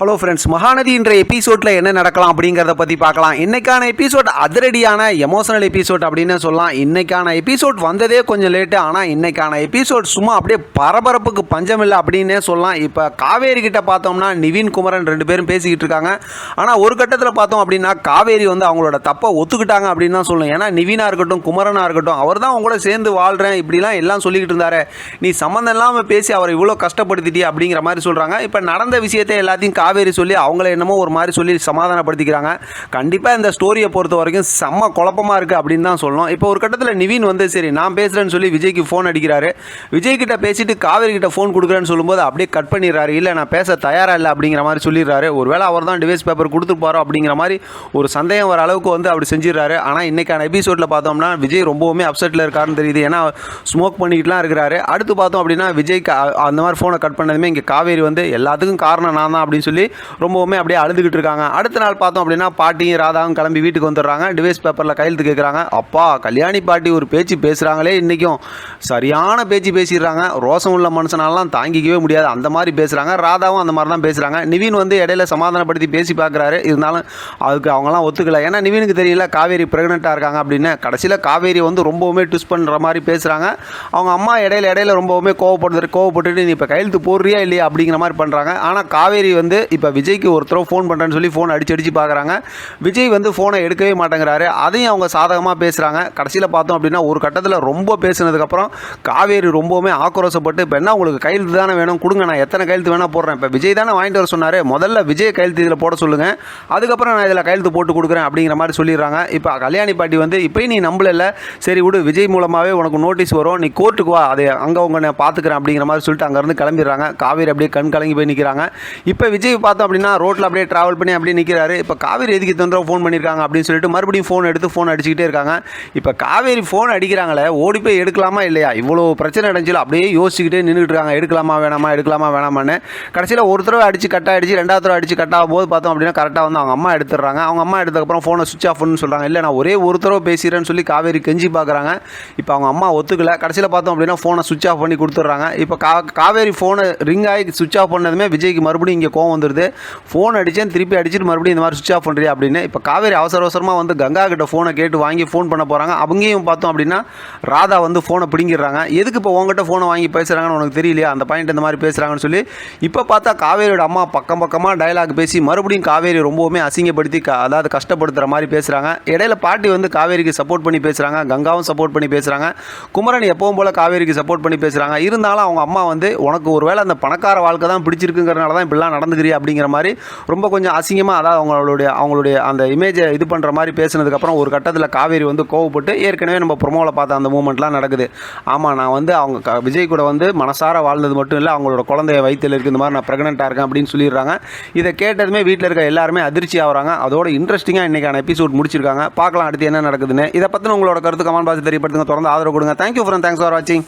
Hello friends Mahanadi என்ற எபிசோடில் என்ன நடக்கலாம் அப்படிங்கிறத பற்றி பார்க்கலாம். இன்னைக்கான எபிசோட் அதிரடியான எமோஷனல் எபிசோட் அப்படின்னு சொல்லலாம். இன்னைக்கான எபிசோட் வந்ததே கொஞ்சம் லேட்டு ஆனால் இன்னைக்கான எபிசோட் சும்மா அப்படியே பரபரப்புக்கு பஞ்சம் இல்லை அப்படின்னே சொல்லலாம். இப்போ காவேரி கிட்ட பார்த்தோம்னா நிவின் குமரன் ரெண்டு பேரும் பேசிக்கிட்டு இருக்காங்க. ஆனால் ஒரு கட்டத்தில் பார்த்தோம் அப்படின்னா காவேரி வந்து அவங்களோட தப்பை ஒத்துக்கிட்டாங்க அப்படின்னு தான் சொல்லணும். ஏன்னா நிவினா இருக்கட்டும் குமரனா இருக்கட்டும் அவர் தான் உங்களோட சேர்ந்து வாழ்கிறேன் இப்படிலாம் எல்லாம் சொல்லிக்கிட்டு இருந்தாரு. நீ சம்மந்தம் இல்லாமல் பேசி அவரை இவ்வளோ கஷ்டப்படுத்திட்டி அப்படிங்கிற மாதிரி சொல்கிறாங்க இப்போ நடந்த விஷயத்தை எல்லாத்தையும் காவேரி சொல்லி அவங்கள என்னமோ ஒரு மாதிரி சொல்லி சமாதானப்படுத்திக்கிறாங்க. கண்டிப்பாக இந்த ஸ்டோரியை பொறுத்த வரைக்கும் செம்ம குழப்பமாக இருக்குது அப்படின்னு தான் சொல்லணும். இப்போ ஒரு கட்டத்தில் நிவின் வந்து சரி நான் பேசுகிறேன்னு சொல்லி விஜய்க்கு ஃபோன் அடிக்கிறாரு. விஜய் கிட்ட பேசிட்டு காவேரி கிட்ட ஃபோன் கொடுக்குறேன்னு சொல்லும்போது அப்படியே கட் பண்ணிடுறாரு. இல்லை நான் பேச தயாராக இல்லை அப்படிங்கிற மாதிரி சொல்லிடுறாரு. ஒருவேளை அவர் தான் டிவைஸ் பேப்பர் கொடுத்துருப்பாரோ அப்படிங்கிற மாதிரி ஒரு சந்தேகம் வர அளவுக்கு வந்து அப்படி செஞ்சிடறாரு. ஆனால் இன்றைக்கான எபிசோடில் பார்த்தோம்னா விஜய் ரொம்பவுமே அப்செட்டில் இருக்காருன்னு தெரியுது. ஏன்னா ஸ்மோக் பண்ணிக்கிட்டுலாம் இருக்கிறாரு. அடுத்து பார்த்தோம் அப்படின்னா விஜய்க்கு அந்த மாதிரி ஃபோனை கட் பண்ணதுமே இங்கே காவேரி வந்து எல்லாத்துக்கும் காரணம் நான் தான் அப்படின்னு சொல்லி ரொம்பவுமே அப்படியே அழுதுகிட்டு இருக்காங்க. அடுத்த நாள் பார்த்தோம் அப்படின்னா பாட்டியும் ராதாவும் கிளம்பி வீட்டுக்கு வந்துடுறாங்க. டிவைஸ் பேப்பரில் கையெழுத்து கேட்குறாங்க அப்பா கல்யாணி பாட்டி ஒரு பேச்சு பேசுகிறாங்களே இன்றைக்கும் சரியான பேச்சு பேசிடுறாங்க. ரோசம் உள்ள மனுஷனாலாம் தாங்கிக்கவே முடியாது. அந்த மாதிரி பேசுகிறாங்க ராதாவும் அந்த மாதிரி தான் பேசுகிறாங்க நிவின் வந்து இடையில சமாதானப்படுத்தி பேசி பார்க்குறாரு. இருந்தாலும் அதுக்கு அவங்களாம் ஒத்துக்கல. ஏன்னா நிவினுக்கு தெரியல காவேரி ப்ரெக்னெண்ட்டாக இருக்காங்க அப்படின்னு. கடைசியில் காவேரி வந்து ரொம்பவுமே ட்விஸ்ட் பண்ணுற மாதிரி பேசுகிறாங்க அவங்க அம்மா இடையில இடையில ரொம்பவுமே கோவப்படுறது கோவப்பட்டுட்டு நீ இப்போ கையெழுத்து போடுறியா இல்லையா? அப்படிங்கிற மாதிரி பண்ணுறாங்க ஆனால் காவேரி வந்து இப்போ விஜய்க்கு ஒருத்தரவு ஃபோன் பண்ணுறேன்னு சொல்லி ஃபோன் அடிச்சு அடிச்சு பார்க்குறாங்க. விஜய் வந்து ஃபோனை எடுக்கவே மாட்டேங்கிறாரு. அதையும் அவங்க சாதகமாக பேசுகிறாங்க கடைசியில் பார்த்தோம் அப்படின்னா ஒரு கட்டத்தில் ரொம்ப பேசினதுக்கப்புறம் காவேரி ரொம்பவுமே ஆக்ரோஷப்பட்டு இப்போ என்ன உங்களுக்கு கையெழுத்து தானே வேணும்? கொடுங்க நான் எத்தனை கையெழுத்து வேணால் போடுறேன். இப்போ விஜய் தானே வாங்கிட்டு வர சொன்னார். முதல்ல விஜய் கையெழுத்து இதில் போட சொல்லுங்கள் அதுக்கப்புறம் நான் இதில் கையெழுத்து போட்டு கொடுக்குறேன் அப்படிங்கிற மாதிரி சொல்லிடுறாங்க. இப்போ கல்யாணி பாட்டி வந்து இப்போயும் நீ நம்பல சரி விடு விஜய் மூலமாகவே உனக்கு நோட்டீஸ் வரும். நீ கோர்ட்டுக்கு வா. அதை அங்கே உங்க நான் பார்த்துக்கிறேன். அப்படிங்கிற மாதிரி சொல்லிட்டு அங்கேருந்து கிளம்பிடுறாங்க. காவேரி அப்படியே கண் கலங்கி போய் நிற்கிறாங்க இப்போ விஜய் பார்த்தோம் அப்படின்னா ரோட்டில் அப்படியே ட்ராவல் பண்ணி அப்படியே நிற்கிறாரு இப்போ காவேரி எதுக்கு தொந்தரவு ஃபோன் பண்ணியிருக்காங்க அப்படின்னு சொல்லிட்டு மறுபடியும் ஃபோன் எடுத்து ஃபோன் அடிச்சுக்கிட்டே இருக்காங்க. இப்போ காவேரி ஃபோன் அடிக்கிறாங்களே ஓடி போய் எடுக்கலாமா இல்லையா? இவ்வளோ பிரச்சனை அடைஞ்சில அப்படியே யோசிச்சுக்கிட்டே நின்றுட்டு இருக்காங்க. எடுக்கலாமா வேணாமா எடுக்கலாமா வேணாமான்னு. கடைசியில் ஒரு தடவை அடிச்சு கட் ஆகிடுச்சு ரெண்டாவது தடவை அடிச்சு கட் ஆகும் போது பார்த்தோம் அப்படின்னா கரெக்டாக வந்து அவங்க அம்மா எடுத்துடுறாங்க. அவங்க அம்மா எடுத்ததுக்கப்புறம் ஃபோனை சுவிச் ஆஃப் சொல்கிறாங்க இல்லை நான் ஒரே ஒரு தடவை பேசுகிறேன்னு சொல்லி காவேரி கெஞ்சி பார்க்குறாங்க. இப்போ அவங்க அம்மா ஒத்துக்கல. கடைசியில் பார்த்தோம் அப்படின்னா ஃபோனை சுவிச் ஆஃப் பண்ணி கொடுத்துட்றாங்க. இப்போ கா காவேரி ஃபோனை ரிங் ஆகி சுவிச் ஆஃப் பண்ணதுமே விஜய்க்கு மறுபடியும் இங்கே கோவம் வந்துடுது ஃபோன் அடித்தேன் திருப்பி அடிச்சுட்டு மறுபடியும் இந்த மாதிரி சுவிச் ஆஃப் பண்ணுறியா அப்படின்னு. இப்போ காவேரி அவசர அவசரமாக வந்து கங்கா கிட்ட ஃபோனை கேட்டு வாங்கி ஃபோன் பண்ண போகிறாங்க அவங்கேயும் பார்த்தோம் அப்படின்னா ராதா வந்து ஃபோனை பிடிங்கிடுறாங்க. எதுக்கு இப்போ உங்ககிட்ட ஃபோனை வாங்கி பேசுகிறாங்கன்னு உனக்கு தெரியலையா? அந்த பாயிண்ட் இந்த மாதிரி பேசுகிறாங்கன்னு சொல்லி இப்போ பார்த்தா காவேரியோட அம்மா பக்கம் பக்கமாக டயலாக் பேசி மறுபடியும் காவேரி ரொம்பவுமே அசிங்கப்படுத்தி க- அதாவது கஷ்டப்படுத்துகிற மாதிரி பேசுகிறாங்க இடையில பாட்டி வந்து காவேரிக்கு சப்போர்ட் பண்ணி பேசுகிறாங்க கங்காவும் சப்போர்ட் பண்ணி பேசுகிறாங்க குமரன் எப்பவும் போல் காவேரிக்கு சப்போர்ட் பண்ணி பேசுகிறாங்க இருந்தாலும் அவங்க அம்மா வந்து உனக்கு ஒருவேளை அந்த பணக்கார வாழ்க்கை தான் பிடிச்சிருக்குங்கிறனால தான் இப்படிலாம் நடந்துக்கிறியா அப்படிங்கிற மாதிரி ரொம்ப கொஞ்சம் அசிங்கமாக அதாவது அவங்களுடைய அவங்களுடைய அந்த இமேஜை இது பண்ணுற மாதிரி பேசினதுக்கப்புறம் ஒரு கட்டத்தில் காவேரி வந்து கோவப்பட்டு ஏற்கனவே நம்ம ப்ரொமோவில் பார்த்த அந்த மூமெண்ட்லாம் நடக்குது. ஆமாம் நான் வந்து அவங்க க- விஜய் கூட வந்து மனசார வாழ்ந்தது மட்டும் இல்லை அவங்களோட குழந்தைய வயிற்றில் இருக்கு இந்த மாதிரி நான் ப்ரெக்னெண்ட்டாக இருக்கேன் அப்படின்னு சொல்லிடுறாங்க. இதை கேட்டதுமே வீட்டில் இருக்க எல்லாருமே அதிர்ச்சி ஆகிறாங்க. அதோட இன்ட்ரெஸ்டிங்காக இன்றைக்கான எபிசோட் முடிச்சிருக்காங்க. பார்க்கலாம் அடுத்து என்ன நடக்குதுன்னு. இதை பற்றின உங்களோட கருத்து கமெண்ட் பாக்ஸ் தெரியப்படுத்துங்க. தொடர்ந்து ஆதரவு கொடுங்க. தேங்க்யூ ஃப்ரெண்ட் தேங்க்ஸ் ஃபார் வாட்சிங்